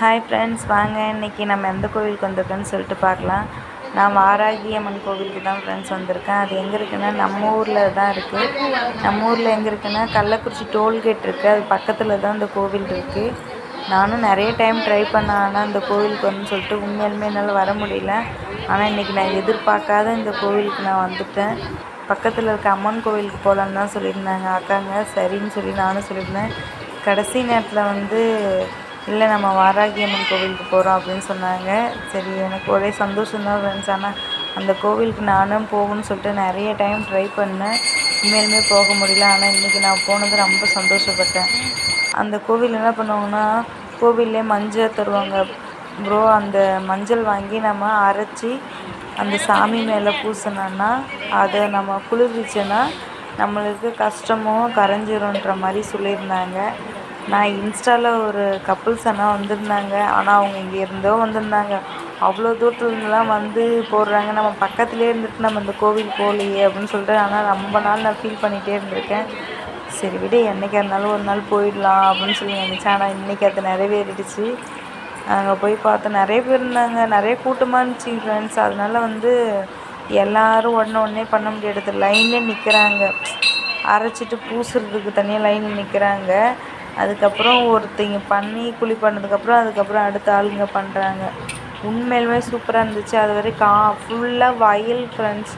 Hi friends வாங்க. இன்றைக்கி நம்ம எந்த கோவிலுக்கு வந்திருக்கோன்னு சொல்லிட்டு பார்க்கலாம். நான் வாராகி அம்மன் கோவிலுக்கு தான் ஃப்ரெண்ட்ஸ் வந்திருக்கேன். அது எங்கே இருக்குன்னா நம்ம ஊரில் தான் இருக்குது நம்ம ஊரில் எங்கே இருக்குன்னா கள்ளக்குறிச்சி டோல்கேட் இருக்குது அது பக்கத்தில் தான் இந்த கோவில் இருக்குது நானும் நிறைய டைம் ட்ரை பண்ண ஆனால் இந்த கோவிலுக்கு வந்து சொல்லிட்டு உண்மையாலுமே என்னால் வர முடியல. ஆனால் இன்றைக்கி நான் எதிர்பார்க்காத இந்த கோவிலுக்கு நான் வந்துட்டேன். பக்கத்தில் இருக்க அம்மன் கோவிலுக்கு போகலான்னு தான் சொல்லியிருந்தாங்க. அக்காங்க சரின்னு சொல்லி நானும் சொல்லியிருந்தேன். கடைசி நேரத்தில் வந்து இல்லை நம்ம வாராகி அம்மன் கோவிலுக்கு போகிறோம் அப்படின்னு சொன்னாங்க. சரி எனக்கு ஒரே சந்தோஷம்தான் ஃப்ரெண்ட்ஸ் ஆனால் அந்த கோவிலுக்கு நானும் போகணும்னு சொல்லிட்டு நிறைய டைம் ட்ரை பண்ணேன். இனிமேலுமே போக முடியல. ஆனால் இன்றைக்கி நான் போனது ரொம்ப சந்தோஷப்பட்டேன். அந்த கோவில் என்ன பண்ணுவாங்கன்னா கோவிலே மஞ்சள் தருவாங்க. ப்ரோ அந்த மஞ்சள் வாங்கி நம்ம அரைச்சி அந்த சாமி மேலே பூசினோன்னா அதை நம்ம குளிர்விச்சோன்னா நம்மளுக்கு கஷ்டமும் கரைஞ்சிரும்ன்ற மாதிரி சொல்லியிருந்தாங்க. நான் இன்ஸ்டாவில் ஒரு கப்புள்ஸ் ஆனால் வந்திருந்தாங்க. ஆனால் அவங்க இங்கே இருந்தோ வந்திருந்தாங்க. அவ்வளோ தூரத்துலேருந்துலாம் வந்து போடுறாங்க. நம்ம பக்கத்துலேயே இருந்துட்டு நம்ம இந்த கோவில் போகலையே அப்படின்னு சொல்லிட்டு ஆனால் ரொம்ப நாள் நான் ஃபீல் பண்ணிகிட்டே இருந்திருக்கேன். சரி விட என்றைக்கா இருந்தாலும் ஒரு நாள் போயிடலாம் அப்படின்னு சொல்லி நினச்சேன். ஆனால் இன்றைக்கி அது நிறைவேறிடுச்சு. அங்கே போய் பார்த்தோம் நிறைய பேர் இருந்தாங்க. நிறைய கூட்டமாக இருந்துச்சு ஃப்ரெண்ட்ஸ் அதனால வந்து எல்லோரும் உடனே உடனே பண்ண முடியாது லைனில் நிற்கிறாங்க அரைச்சிட்டு பூசுறதுக்கு தனியாக லைனில் நிற்கிறாங்க அதுக்கப்புறம் ஒருத்தங்க பண்ணி குழி பண்ணதுக்கப்புறம் அதுக்கப்புறம் அடுத்த ஆளுங்க பண்ணுறாங்க உண்மையிலுமே சூப்பராக இருந்துச்சு. அது வரை கா ஃபுல்லாக வயல் ஃப்ரெண்ட்ஸ்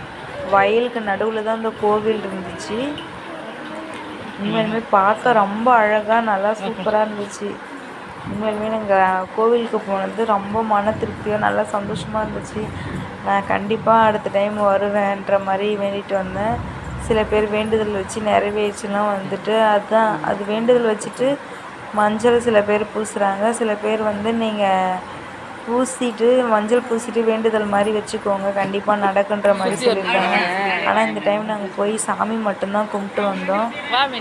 வயலுக்கு நடுவில் தான் அந்த கோவில் இருந்துச்சு. உண்மையிலுமே பார்க்க ரொம்ப அழகாக நல்லா சூப்பராக இருந்துச்சு. உண்மையிலுமே நாங்கள் கோவிலுக்கு போனது ரொம்ப மன திருப்தியாக நல்லா சந்தோஷமாக இருந்துச்சு. நான் கண்டிப்பாக அடுத்த டைம் வருவேன்ற மாதிரி வேண்டிகிட்டு வந்தேன். சில பேர் வேண்டுதல் வச்சு நிறைவேறுச்சுன்னா வந்துட்டு அதுதான் அது வேண்டுதல் வச்சுட்டு மஞ்சள் சில பேர் பூசுகிறாங்க சில பேர் வந்து நீங்கள் பூசிட்டு மஞ்சள் பூசிட்டு வேண்டுதல் மாதிரி வச்சுக்கோங்க. கண்டிப்பாக நடக்குன்ற மாதிரி சொல்லியிருக்காங்க. ஆனால் இந்த டைம் நாங்கள் போய் சாமி மட்டும்தான் கும்பிட்டு வந்தோம்.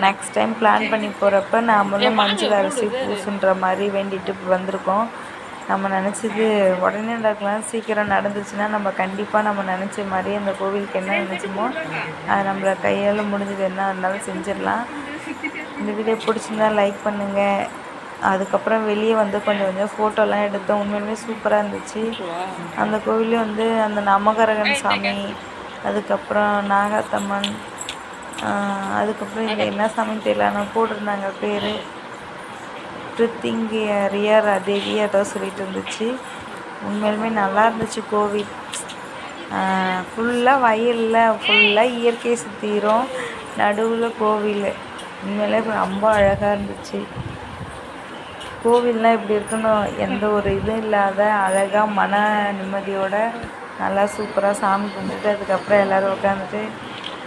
நெக்ஸ்ட் டைம் பிளான் பண்ணி போகிறப்ப நாமளும் மஞ்சள் அரிசி பூசுன்ற மாதிரி வேண்டிட்டு வந்திருக்கோம். நம்ம நினச்சது உடனே நடக்கலாம் சீக்கிரம் நடந்துச்சுன்னா நம்ம கண்டிப்பாக நம்ம நினச்ச மாதிரி அந்த கோவிலுக்கு என்ன நினச்சோமோ அது நம்மள கையால் முடிஞ்சது என்ன இருந்தாலும் செஞ்சிடலாம். இந்த வீடியோ பிடிச்சிருந்தா லைக் பண்ணுங்கள் அதுக்கப்புறம் வெளியே வந்து கொஞ்சம் கொஞ்சம் ஃபோட்டோலாம் எடுத்தோம். உண்மையுமே சூப்பராக இருந்துச்சு. அந்த கோவிலே வந்து அந்த நமகரகன் சாமி அதுக்கப்புறம் நாகாத்தம்மன் அதுக்கப்புறம் இங்கே என்ன சாமின்னு தெரியல ஆனால் போட்டிருந்தாங்க பேர். பிரித்திங்கி ரியர் தேவி ஏதோ சொல்லிட்டு இருந்துச்சு. உண்மையிலுமே நல்லா இருந்துச்சு கோவில். ஃபுல்லாக வயலில் ஃபுல்லாக இயற்கை சுற்றிரும் நடுவில் கோவில். உண்மையிலே ரொம்ப அழகாக இருந்துச்சு. கோவில்லாம் இப்படி இருக்கணும் எந்த ஒரு இதுவும் இல்லாத அழகாக மன நிம்மதியோட நல்லா சூப்பராக சாமி கும்பிட்டுட்டு அதுக்கப்புறம் எல்லோரும் உட்காந்துட்டு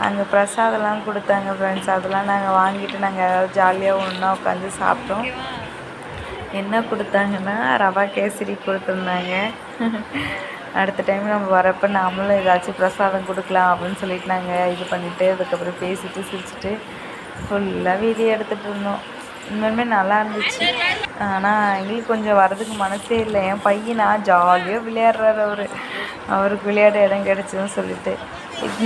அங்கே பிரசாதம்லாம் கொடுத்தாங்க ஃப்ரெண்ட்ஸ் அதெல்லாம் நாங்கள் வாங்கிட்டு நாங்கள் எல்லோரும் ஜாலியாக ஒன்றா உட்காந்து சாப்பிட்டோம். என்ன கொடுத்தாங்கன்னா ரவா கேசரி கொடுத்துருந்தாங்க. அடுத்த டைம் நம்ம வரப்போ நாமளும் ஏதாச்சும் பிரசாதம் கொடுக்கலாம் அப்படின்னு சொல்லிட்டு நாங்கள் இது பண்ணிவிட்டு அதுக்கப்புறம் பேசிட்டு சிரிச்சுட்டு ஃபுல்லாக வீடியோ எடுத்துகிட்டு இருந்தோம். இன்னுமே நல்லா இருந்துச்சு. ஆனால் எங்களுக்கு கொஞ்சம் வரதுக்கு மனசே இல்லை. என் பையனா ஜாலியாக விளையாடுறாரு அவர். அவருக்கு விளையாட இடம் கிடச்சதுன்னு சொல்லிட்டு.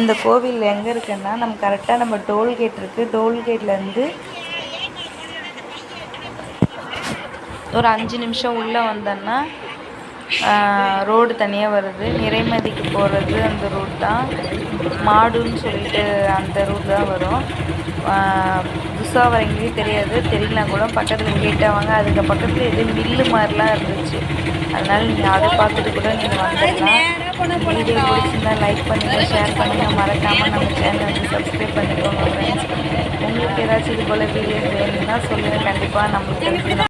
இந்த கோவில் எங்கே இருக்குன்னா நம்ம கரெக்டாக நம்ம டோல்கேட் இருக்குது டோல்கேட்லேருந்து ஒரு அஞ்சு நிமிஷம் உள்ளே வந்தோன்னா ரோடு தனியாக வருது. நிறைமதிக்கு போகிறது அந்த ரூட் தான். மாடுன்னு சொல்லிட்டு அந்த ரூட் தான் வரும். புதுசாக வரீங்களே தெரியாது. தெரியலனா கூட பக்கத்தில் கேட்டவங்க அதுக்கு பக்கத்தில் எது மில்லு மாதிரிலாம் இருந்துச்சு. அதனால் நீங்கள் அதை பார்த்துட்டு கூட நீங்கள் வந்துடலாம். வீடியோ பிடிச்சிருந்தா லைக் பண்ணுங்கள் ஷேர் பண்ணுங்கள் மறக்காமல் நம்ம சேனல் வந்து சப்ஸ்கிரைப் பண்ணிக்கோங்க ஃப்ரெண்ட்ஸ் உங்களுக்கு ஏதாச்சும் இது போல் வீடியோஸ் வேணும்னா சொல்லுங்கள் கண்டிப்பாக நம்மளுக்கு